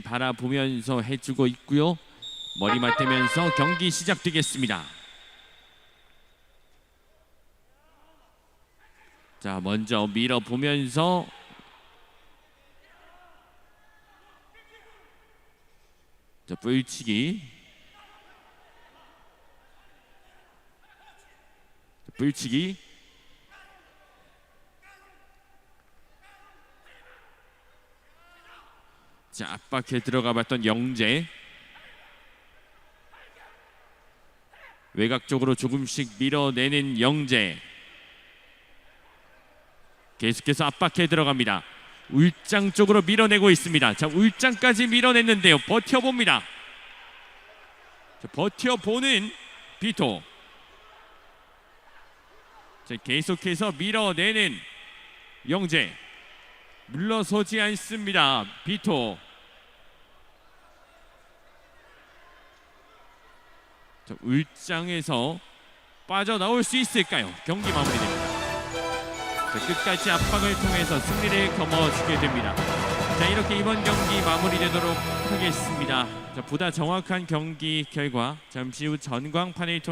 바라보면서 해주고 있고요. 머리 맞대면서 경기 시작되겠습니다. 자, 먼저 밀어보면서 자, 불치기. 자, 불치기. 자, 압박해 들어가 봤던 영재. 외곽 쪽으로 조금씩 밀어내는 영재. 계속해서 압박해 들어갑니다. 울장 쪽으로 밀어내고 있습니다. 자, 울장까지 밀어냈는데요. 버텨봅니다. 자, 버텨보는 비토. 자, 계속해서 밀어내는 영재. 물러서지 않습니다. 비토. 울장에서 빠져나올 수 있을까요? 경기 마무리됩니다. 자, 끝까지 압박을 통해서 승리를 거머쥐게 됩니다. 자 이렇게 이번 경기 마무리되도록 하겠습니다. 자 보다 정확한 경기 결과 잠시 후 전광판을 통해